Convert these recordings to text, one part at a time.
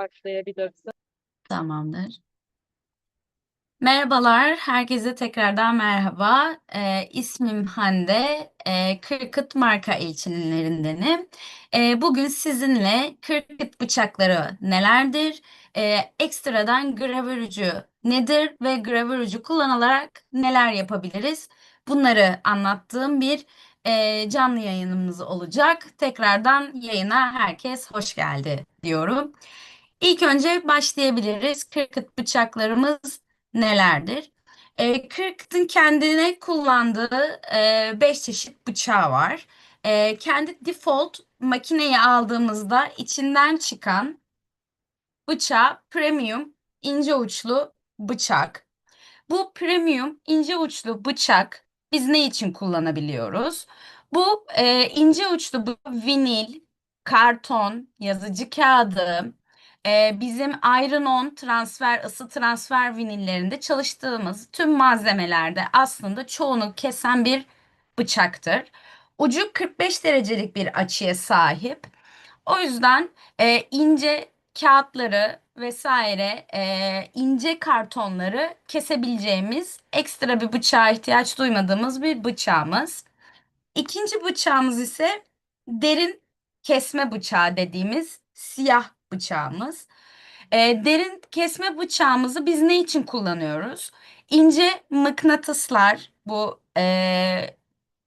başlayabilirsin. Tamamdır. Merhabalar, herkese tekrardan merhaba. Ee, ismim Hande, ee, Kırkıt marka ilçelerindenim. Ee, bugün sizinle kırkıt bıçakları nelerdir, ee, ekstradan gravür ucu nedir ve gravür ucu kullanılarak neler yapabiliriz? Bunları anlattığım bir ee, canlı yayınımız olacak. Tekrardan yayına herkes hoş geldi diyorum. İlk önce başlayabiliriz. Kırkıt bıçaklarımız nelerdir? E, Cricket'ın kendine kullandığı 5 çeşit bıçağı var. E, kendi default makineyi aldığımızda içinden çıkan bıçağı premium ince uçlu bıçak. Bu premium ince uçlu bıçak biz ne için kullanabiliyoruz? Bu e, ince uçlu bu vinil, karton, yazıcı kağıdı, e, bizim Iron On transfer, ısı transfer vinillerinde çalıştığımız tüm malzemelerde aslında çoğunu kesen bir bıçaktır. Ucu 45 derecelik bir açıya sahip. O yüzden e, ince kağıtları vesaire e, ince kartonları kesebileceğimiz ekstra bir bıçağa ihtiyaç duymadığımız bir bıçağımız. İkinci bıçağımız ise derin kesme bıçağı dediğimiz siyah bıçağımız. E, derin kesme bıçağımızı biz ne için kullanıyoruz? İnce mıknatıslar, bu e,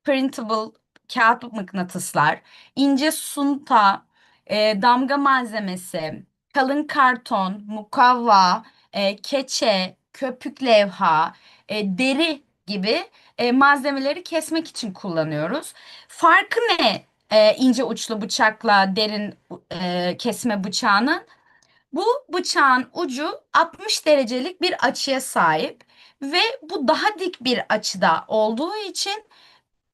printable kağıt mıknatıslar, ince sunta, e, damga malzemesi, kalın karton, mukavva, e, keçe, köpük levha, e, deri gibi e, malzemeleri kesmek için kullanıyoruz. Farkı ne e, ince uçlu bıçakla derin e, kesme bıçağının? Bu bıçağın ucu 60 derecelik bir açıya sahip ve bu daha dik bir açıda olduğu için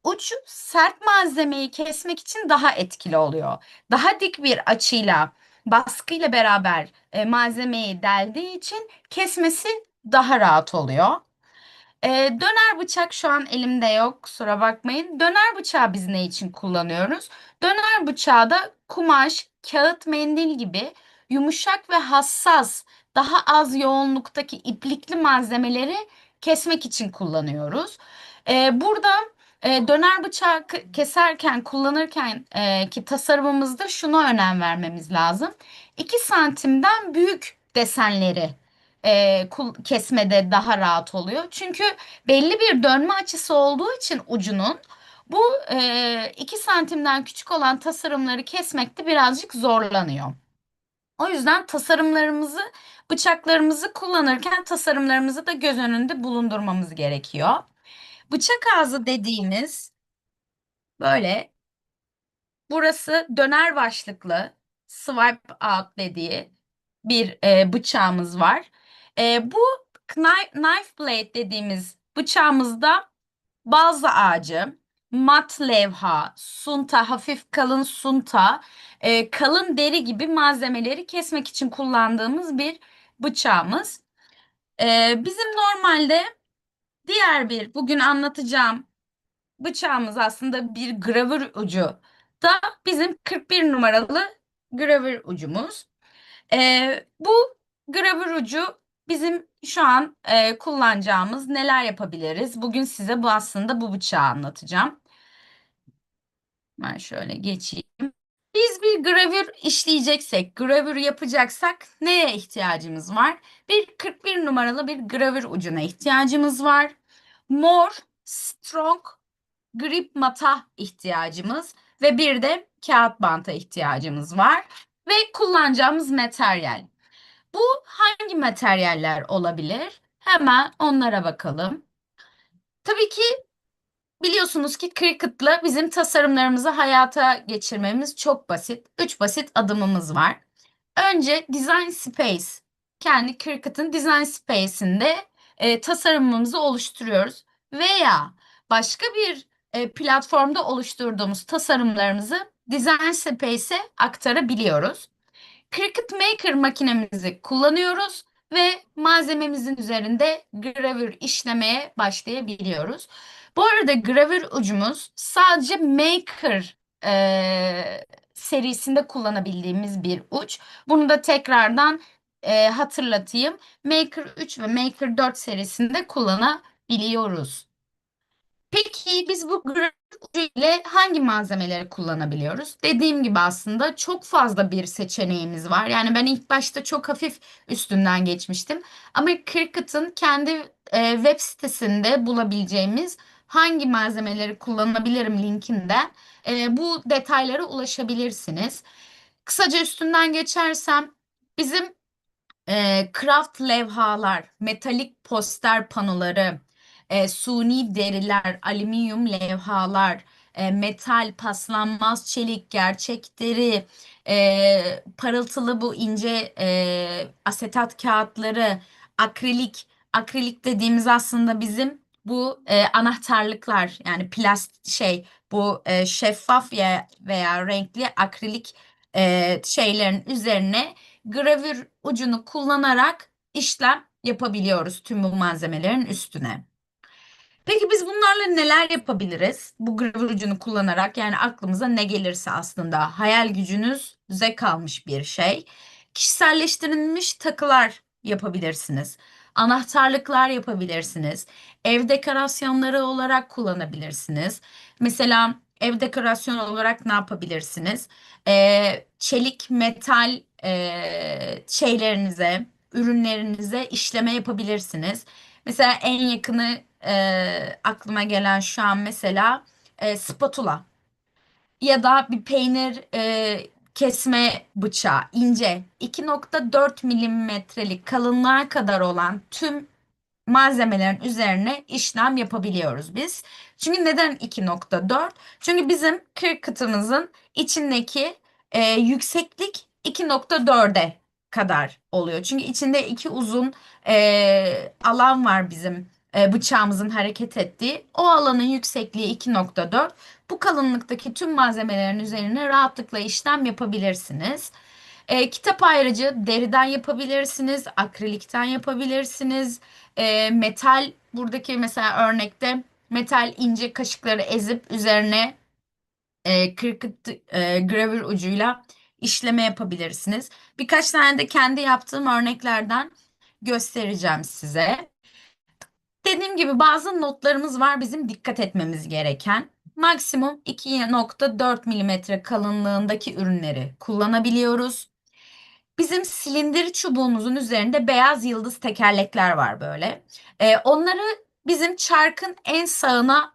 ucu sert malzemeyi kesmek için daha etkili oluyor. Daha dik bir açıyla baskıyla beraber e, malzemeyi deldiği için kesmesi daha rahat oluyor. E, döner bıçak şu an elimde yok, kusura bakmayın. Döner bıçağı biz ne için kullanıyoruz? Döner bıçağı da kumaş, kağıt, mendil gibi yumuşak ve hassas, daha az yoğunluktaki iplikli malzemeleri kesmek için kullanıyoruz. E, burada e, döner bıçağı keserken, kullanırken e, ki tasarımımızda şuna önem vermemiz lazım. 2 santimden büyük desenleri e, kesmede daha rahat oluyor. Çünkü belli bir dönme açısı olduğu için ucunun bu e, 2 santimden küçük olan tasarımları kesmekte birazcık zorlanıyor. O yüzden tasarımlarımızı, bıçaklarımızı kullanırken tasarımlarımızı da göz önünde bulundurmamız gerekiyor. Bıçak ağzı dediğimiz böyle burası döner başlıklı swipe out dediği bir e, bıçağımız var. E, bu knife, blade dediğimiz bıçağımızda balza ağacı, mat levha, sunta, hafif kalın sunta, e, kalın deri gibi malzemeleri kesmek için kullandığımız bir bıçağımız. E, bizim normalde diğer bir bugün anlatacağım bıçağımız aslında bir gravür ucu da bizim 41 numaralı gravür ucumuz. Ee, bu gravür ucu bizim şu an e, kullanacağımız neler yapabiliriz? Bugün size bu aslında bu bıçağı anlatacağım. Ben şöyle geçeyim. Biz bir gravür işleyeceksek, gravür yapacaksak neye ihtiyacımız var? Bir 41 numaralı bir gravür ucuna ihtiyacımız var. Mor, strong, grip mata ihtiyacımız ve bir de kağıt banta ihtiyacımız var. Ve kullanacağımız materyal. Bu hangi materyaller olabilir? Hemen onlara bakalım. Tabii ki biliyorsunuz ki Cricut'la bizim tasarımlarımızı hayata geçirmemiz çok basit. Üç basit adımımız var. Önce Design Space. Kendi Cricut'ın Design Space'inde e, tasarımımızı oluşturuyoruz. Veya başka bir e, platformda oluşturduğumuz tasarımlarımızı Design Space'e aktarabiliyoruz. Cricut Maker makinemizi kullanıyoruz ve malzememizin üzerinde gravür işlemeye başlayabiliyoruz. Bu arada gravür ucumuz sadece Maker e, serisinde kullanabildiğimiz bir uç. Bunu da tekrardan e, hatırlatayım. Maker 3 ve Maker 4 serisinde kullanabiliyoruz. Peki biz bu ucu ile hangi malzemeleri kullanabiliyoruz? Dediğim gibi aslında çok fazla bir seçeneğimiz var. Yani ben ilk başta çok hafif üstünden geçmiştim. Ama Cricut'ın kendi e, web sitesinde bulabileceğimiz hangi malzemeleri kullanabilirim linkinden e, bu detaylara ulaşabilirsiniz. Kısaca üstünden geçersem bizim e, craft levhalar, metalik poster panoları, e, suni deriler, alüminyum levhalar, e, metal, paslanmaz çelik, gerçek deri, e, parıltılı bu ince e, asetat kağıtları, akrilik, akrilik dediğimiz aslında bizim bu e, anahtarlıklar yani plast şey bu e, şeffaf ya veya renkli akrilik e, şeylerin üzerine gravür ucunu kullanarak işlem yapabiliyoruz tüm bu malzemelerin üstüne. Peki biz bunlarla neler yapabiliriz? Bu gravür ucunu kullanarak yani aklımıza ne gelirse aslında hayal gücünüze kalmış bir şey. Kişiselleştirilmiş takılar yapabilirsiniz. Anahtarlıklar yapabilirsiniz. Ev dekorasyonları olarak kullanabilirsiniz. Mesela ev dekorasyonu olarak ne yapabilirsiniz? Ee, çelik, metal e, şeylerinize, ürünlerinize işleme yapabilirsiniz. Mesela en yakını e, aklıma gelen şu an mesela e, spatula ya da bir peynir e, kesme bıçağı ince 2.4 milimetrelik kalınlığa kadar olan tüm malzemelerin üzerine işlem yapabiliyoruz biz. Çünkü neden 2.4? Çünkü bizim kır kıtımızın içindeki e, yükseklik 2.4'e kadar oluyor. Çünkü içinde iki uzun e, alan var bizim e, bıçağımızın hareket ettiği. O alanın yüksekliği 2.4. Bu kalınlıktaki tüm malzemelerin üzerine rahatlıkla işlem yapabilirsiniz. E, kitap ayrıcı deriden yapabilirsiniz, akrilikten yapabilirsiniz. E, metal buradaki mesela örnekte metal ince kaşıkları ezip üzerine e, kırkıt e, gravür ucuyla işleme yapabilirsiniz. Birkaç tane de kendi yaptığım örneklerden göstereceğim size. Dediğim gibi bazı notlarımız var bizim dikkat etmemiz gereken. Maksimum 2.4 milimetre kalınlığındaki ürünleri kullanabiliyoruz. Bizim silindir çubuğumuzun üzerinde beyaz yıldız tekerlekler var böyle. Ee, onları bizim çarkın en sağına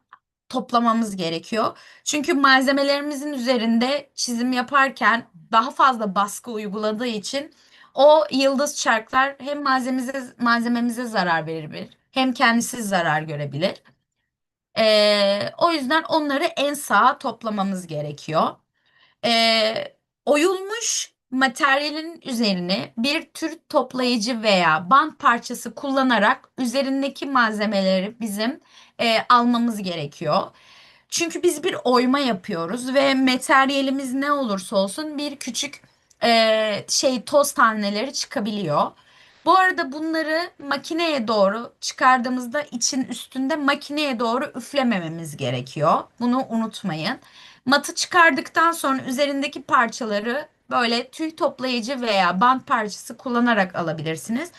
toplamamız gerekiyor. Çünkü malzemelerimizin üzerinde çizim yaparken daha fazla baskı uyguladığı için o yıldız çarklar hem malzememize, malzememize zarar verebilir hem kendisi zarar görebilir. Ee, o yüzden onları en sağa toplamamız gerekiyor. Ee, oyulmuş materyalin üzerine bir tür toplayıcı veya bant parçası kullanarak üzerindeki malzemeleri bizim e, almamız gerekiyor. Çünkü biz bir oyma yapıyoruz ve materyalimiz ne olursa olsun bir küçük e, şey toz taneleri çıkabiliyor. Bu arada bunları makineye doğru çıkardığımızda için üstünde makineye doğru üflemememiz gerekiyor. Bunu unutmayın. Matı çıkardıktan sonra üzerindeki parçaları böyle tüy toplayıcı veya bant parçası kullanarak alabilirsiniz.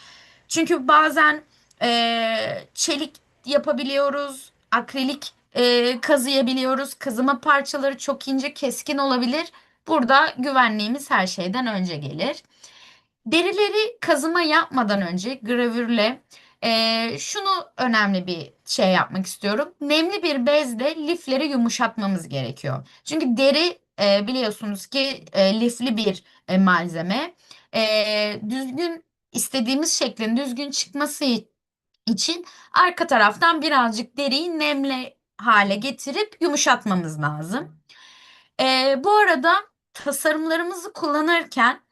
Çünkü bazen e, çelik yapabiliyoruz, akrilik e, kazıyabiliyoruz. Kazıma parçaları çok ince, keskin olabilir. Burada güvenliğimiz her şeyden önce gelir. Derileri kazıma yapmadan önce gravürle e, şunu önemli bir şey yapmak istiyorum. Nemli bir bezle lifleri yumuşatmamız gerekiyor. Çünkü deri e, biliyorsunuz ki e, lifli bir e, malzeme. E, düzgün istediğimiz şeklin düzgün çıkması için arka taraftan birazcık deriyi nemli hale getirip yumuşatmamız lazım. E, bu arada tasarımlarımızı kullanırken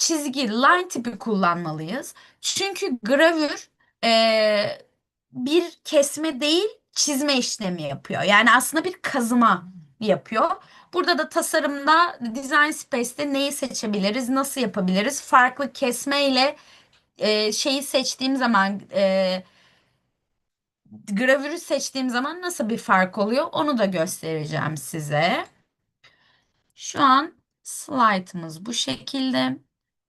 çizgi, line tipi kullanmalıyız. Çünkü gravür e, bir kesme değil çizme işlemi yapıyor. Yani aslında bir kazıma yapıyor. Burada da tasarımda Design Space'te neyi seçebiliriz, nasıl yapabiliriz? Farklı kesme ile e, şeyi seçtiğim zaman e, gravürü seçtiğim zaman nasıl bir fark oluyor onu da göstereceğim size. Şu an Slide'ımız bu şekilde.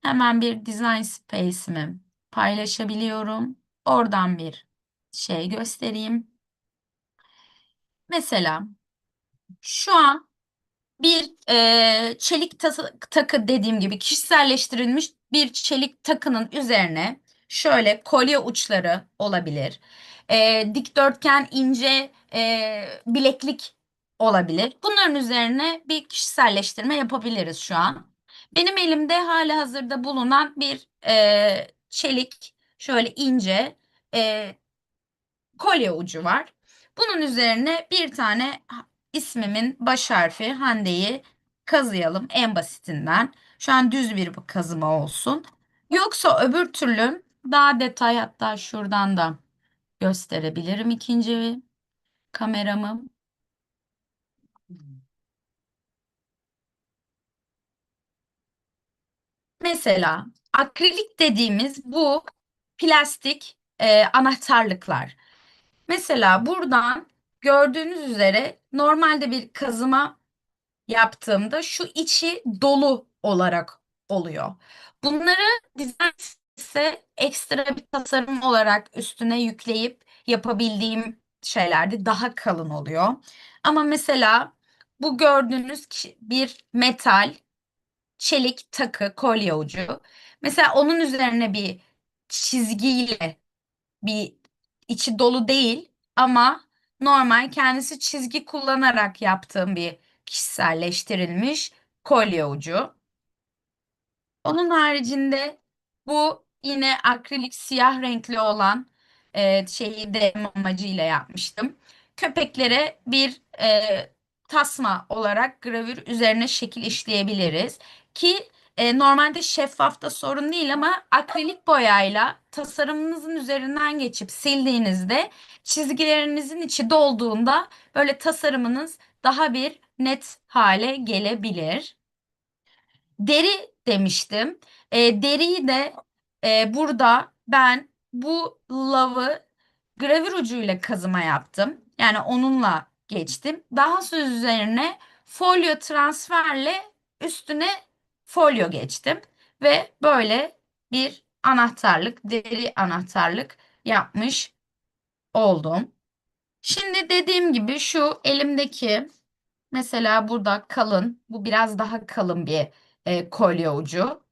Hemen bir design space'imi paylaşabiliyorum. Oradan bir şey göstereyim. Mesela şu an bir e, çelik takı dediğim gibi kişiselleştirilmiş bir çelik takının üzerine şöyle kolye uçları olabilir. E, dikdörtgen ince e, bileklik olabilir. Bunların üzerine bir kişiselleştirme yapabiliriz şu an. Benim elimde hali hazırda bulunan bir e, çelik şöyle ince e, kolye ucu var. Bunun üzerine bir tane ismimin baş harfi Hande'yi kazıyalım en basitinden. Şu an düz bir kazıma olsun. Yoksa öbür türlü daha detay hatta şuradan da gösterebilirim ikinci kameramı. Mesela akrilik dediğimiz bu plastik e, anahtarlıklar. Mesela buradan gördüğünüz üzere normalde bir kazıma yaptığımda şu içi dolu olarak oluyor. Bunları dizayn ise ekstra bir tasarım olarak üstüne yükleyip yapabildiğim şeylerde daha kalın oluyor. Ama mesela bu gördüğünüz bir metal, çelik takı, kolye ucu. Mesela onun üzerine bir çizgiyle bir içi dolu değil ama normal kendisi çizgi kullanarak yaptığım bir kişiselleştirilmiş kolye ucu. Onun haricinde bu yine akrilik siyah renkli olan e, şeyi de amacıyla yapmıştım. Köpeklere bir e, tasma olarak gravür üzerine şekil işleyebiliriz ki e, normalde şeffafta sorun değil ama akrilik boyayla tasarımınızın üzerinden geçip sildiğinizde çizgilerinizin içi dolduğunda böyle tasarımınız daha bir net hale gelebilir. Deri demiştim. E, deriyi de e, burada ben bu lavı gravür ucuyla kazıma yaptım. Yani onunla geçtim. Daha sonra üzerine folyo transferle üstüne folyo geçtim. Ve böyle bir anahtarlık, deri anahtarlık yapmış oldum. Şimdi dediğim gibi şu elimdeki mesela burada kalın, bu biraz daha kalın bir e, kolye ucu.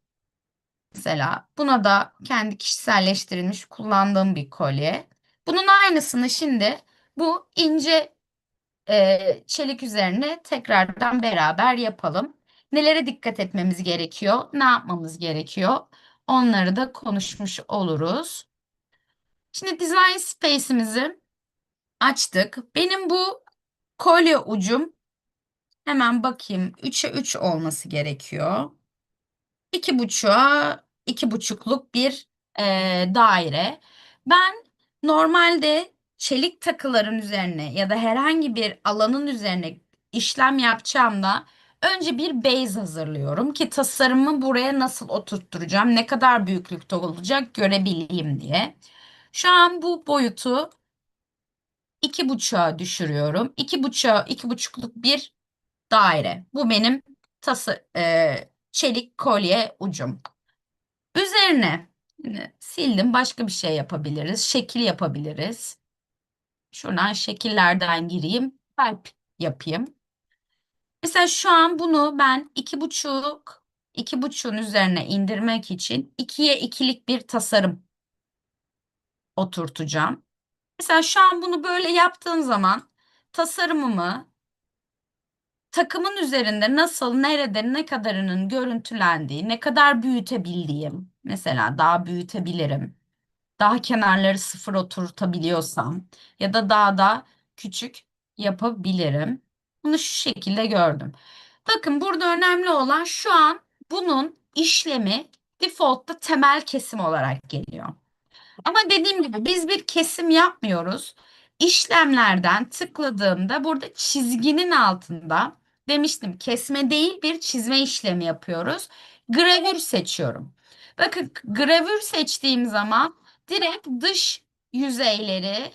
Mesela buna da kendi kişiselleştirilmiş kullandığım bir kolye. Bunun aynısını şimdi bu ince çelik üzerine tekrardan beraber yapalım. Nelere dikkat etmemiz gerekiyor? Ne yapmamız gerekiyor? Onları da konuşmuş oluruz. Şimdi Design Space'imizi açtık. Benim bu kolye ucum hemen bakayım 3'e 3 olması gerekiyor. iki buçuğa iki buçukluk bir e, daire. Ben normalde çelik takıların üzerine ya da herhangi bir alanın üzerine işlem yapacağımda önce bir base hazırlıyorum ki tasarımı buraya nasıl oturtturacağım, ne kadar büyüklükte olacak görebileyim diye. Şu an bu boyutu iki buçuğa düşürüyorum. İki buçuğa iki buçukluk bir daire. Bu benim tası, e, çelik kolye ucum. Üzerine yine sildim başka bir şey yapabiliriz. Şekil yapabiliriz. Şuradan şekillerden gireyim. Kalp yapayım. Mesela şu an bunu ben iki buçuk iki buçuğun üzerine indirmek için ikiye ikilik bir tasarım oturtacağım. Mesela şu an bunu böyle yaptığım zaman tasarımımı takımın üzerinde nasıl, nerede, ne kadarının görüntülendiği, ne kadar büyütebildiğim, mesela daha büyütebilirim. Daha kenarları sıfır oturtabiliyorsam ya da daha da küçük yapabilirim. Bunu şu şekilde gördüm. Bakın burada önemli olan şu an bunun işlemi default'ta temel kesim olarak geliyor. Ama dediğim gibi biz bir kesim yapmıyoruz. İşlemlerden tıkladığımda burada çizginin altında demiştim kesme değil bir çizme işlemi yapıyoruz. Gravür seçiyorum. Bakın gravür seçtiğim zaman direkt dış yüzeyleri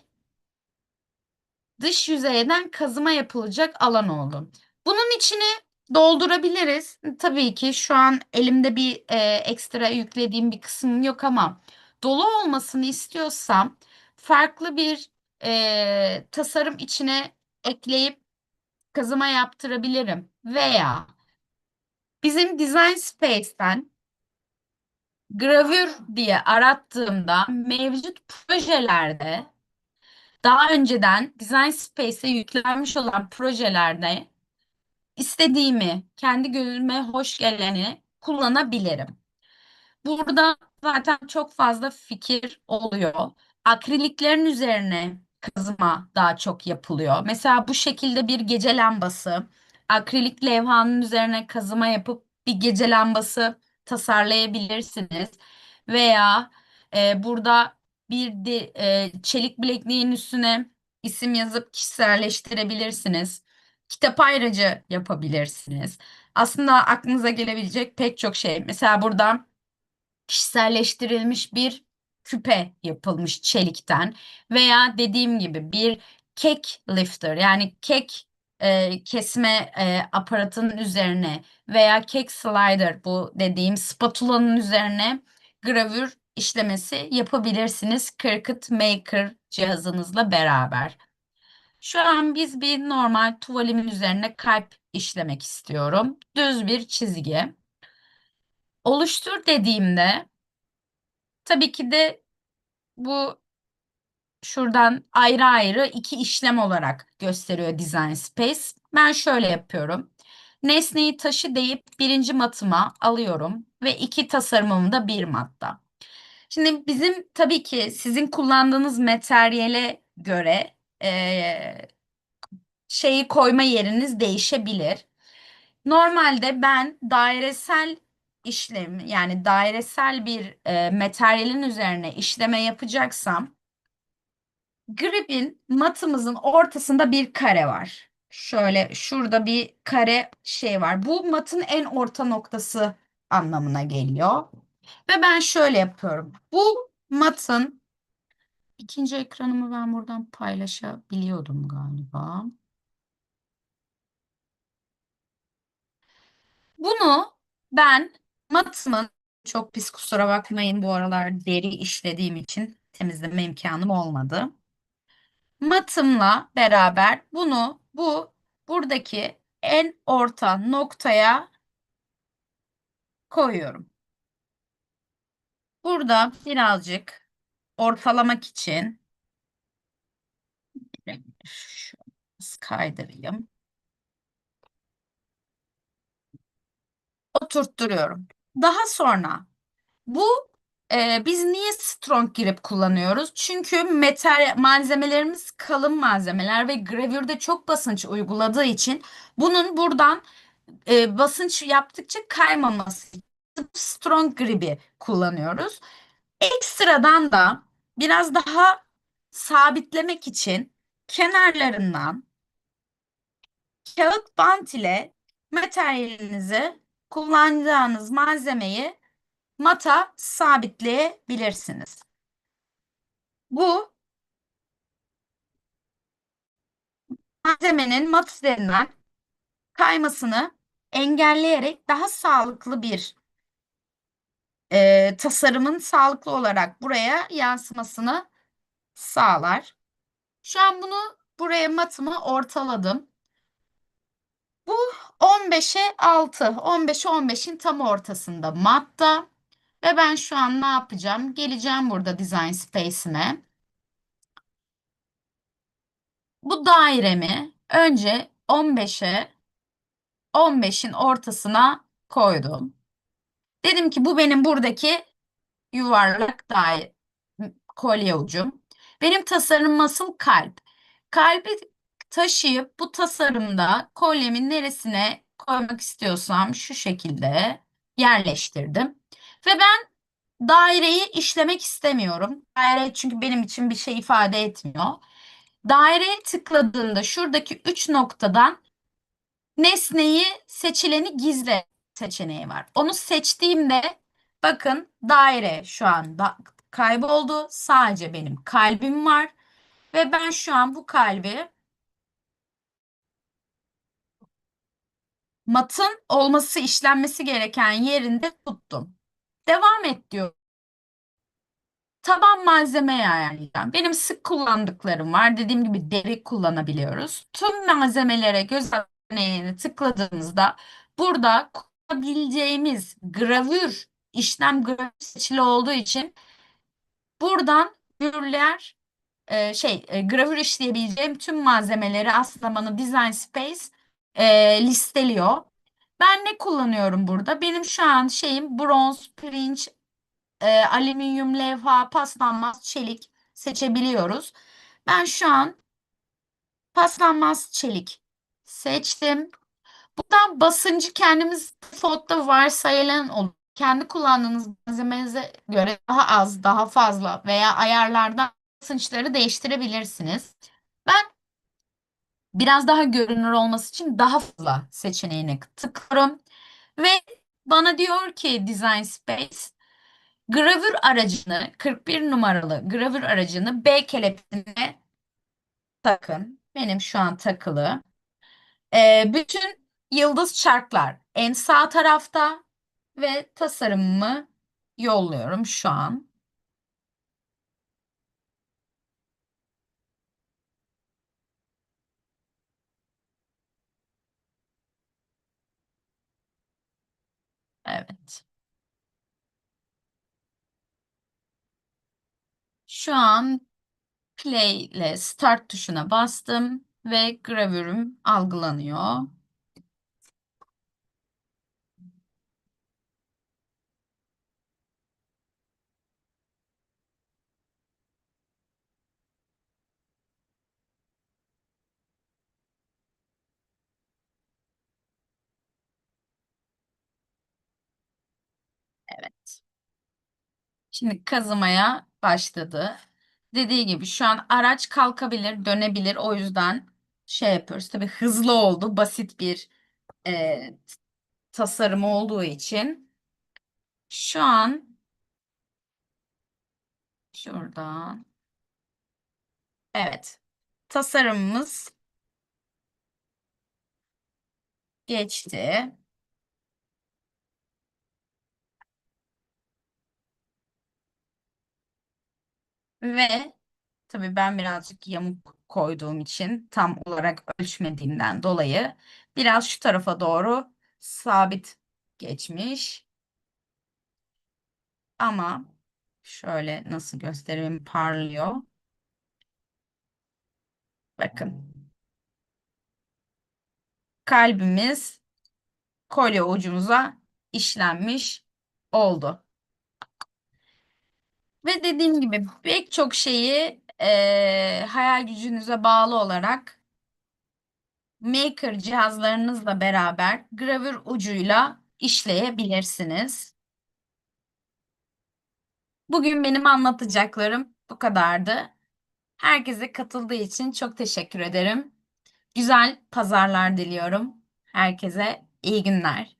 dış yüzeyden kazıma yapılacak alan oldu. Bunun içine Doldurabiliriz. Tabii ki şu an elimde bir e, ekstra yüklediğim bir kısım yok ama dolu olmasını istiyorsam farklı bir e, tasarım içine ekleyip kazıma yaptırabilirim. Veya bizim Design Space'ten gravür diye arattığımda mevcut projelerde daha önceden Design Space'e yüklenmiş olan projelerde istediğimi, kendi gözüme hoş geleni kullanabilirim. Burada zaten çok fazla fikir oluyor. Akriliklerin üzerine kazıma daha çok yapılıyor. Mesela bu şekilde bir gece lambası, akrilik levhanın üzerine kazıma yapıp bir gece lambası tasarlayabilirsiniz. Veya e, burada bir de, e, çelik bilekliğin üstüne isim yazıp kişiselleştirebilirsiniz. Kitap ayrıcı yapabilirsiniz. Aslında aklınıza gelebilecek pek çok şey. Mesela burada kişiselleştirilmiş bir küpe yapılmış çelikten veya dediğim gibi bir kek lifter yani kek e, kesme e, aparatının üzerine veya kek slider bu dediğim spatulanın üzerine gravür işlemesi yapabilirsiniz Cricut Maker cihazınızla beraber. Şu an biz bir normal tuvalimin üzerine kalp işlemek istiyorum. Düz bir çizgi. Oluştur dediğimde tabii ki de bu şuradan ayrı ayrı iki işlem olarak gösteriyor Design Space. Ben şöyle yapıyorum. Nesneyi taşı deyip birinci matıma alıyorum ve iki tasarımımı da bir matta. Şimdi bizim tabii ki sizin kullandığınız materyale göre eee, şeyi koyma yeriniz değişebilir. Normalde ben dairesel işlem yani dairesel bir e, materyalin üzerine işleme yapacaksam gripin matımızın ortasında bir kare var. Şöyle şurada bir kare şey var. Bu matın en orta noktası anlamına geliyor. Ve ben şöyle yapıyorum. Bu matın ikinci ekranımı ben buradan paylaşabiliyordum galiba. Bunu ben matımın çok pis kusura bakmayın bu aralar deri işlediğim için temizleme imkanım olmadı. Matımla beraber bunu bu buradaki en orta noktaya koyuyorum. Burada birazcık ortalamak için kaydırayım. Oturtturuyorum. Daha sonra bu e, biz niye strong grip kullanıyoruz? Çünkü metal malzemelerimiz kalın malzemeler ve gravürde çok basınç uyguladığı için bunun buradan e, basınç yaptıkça kaymaması için strong grip'i kullanıyoruz. Ekstradan da biraz daha sabitlemek için kenarlarından kağıt bant ile materyalinizi kullanacağınız malzemeyi mata sabitleyebilirsiniz. Bu malzemenin mat üzerinden kaymasını engelleyerek daha sağlıklı bir e, tasarımın sağlıklı olarak buraya yansımasını sağlar. Şu an bunu buraya matımı ortaladım. Bu 15'e 6, 15'e 15'in tam ortasında matta. Ve ben şu an ne yapacağım? Geleceğim burada Design Space'ime. Bu dairemi önce 15'e 15'in ortasına koydum. Dedim ki bu benim buradaki yuvarlak daire kolye ucum. Benim tasarımım asıl kalp. Kalbi taşıyıp bu tasarımda kolyemin neresine koymak istiyorsam şu şekilde yerleştirdim. Ve ben daireyi işlemek istemiyorum. Daire çünkü benim için bir şey ifade etmiyor. Daireye tıkladığında şuradaki üç noktadan nesneyi seçileni gizle seçeneği var. Onu seçtiğimde bakın daire şu anda kayboldu. Sadece benim kalbim var. Ve ben şu an bu kalbi matın olması işlenmesi gereken yerinde tuttum. Devam et diyor. Taban malzeme ayarlayacağım. Benim sık kullandıklarım var. Dediğim gibi deri kullanabiliyoruz. Tüm malzemelere göz örneğini tıkladığımızda burada kullanabileceğimiz gravür, işlem gravür seçili olduğu için buradan gravürler e, şey e, gravür işleyebileceğim tüm malzemeleri aslında bana Design Space e, listeliyor. Ben ne kullanıyorum burada? Benim şu an şeyim bronz, pirinç, e, alüminyum levha, paslanmaz çelik seçebiliyoruz. Ben şu an paslanmaz çelik seçtim. Buradan basıncı kendimiz default'ta varsayılan olur. Kendi kullandığınız malzemenize göre daha az, daha fazla veya ayarlardan basınçları değiştirebilirsiniz. Ben biraz daha görünür olması için daha fazla seçeneğine tıklıyorum ve bana diyor ki Design Space Gravür aracını 41 numaralı gravür aracını B kelepçesine takın. Benim şu an takılı. Ee, bütün yıldız çarklar en sağ tarafta ve tasarımımı yolluyorum şu an. Evet. Şu an play ile start tuşuna bastım ve gravürüm algılanıyor. Evet. Şimdi kazımaya başladı. Dediği gibi şu an araç kalkabilir, dönebilir. O yüzden şey yapıyoruz. Tabii hızlı oldu. Basit bir e, tasarım olduğu için. Şu an şuradan. Evet. Tasarımımız geçti. Ve tabii ben birazcık yamuk koyduğum için tam olarak ölçmediğimden dolayı biraz şu tarafa doğru sabit geçmiş. Ama şöyle nasıl göstereyim parlıyor. Bakın. Kalbimiz kolye ucumuza işlenmiş oldu. Ve dediğim gibi pek çok şeyi eee, hayal gücünüze bağlı olarak Maker cihazlarınızla beraber gravür ucuyla işleyebilirsiniz. Bugün benim anlatacaklarım bu kadardı. Herkese katıldığı için çok teşekkür ederim. Güzel pazarlar diliyorum. Herkese iyi günler.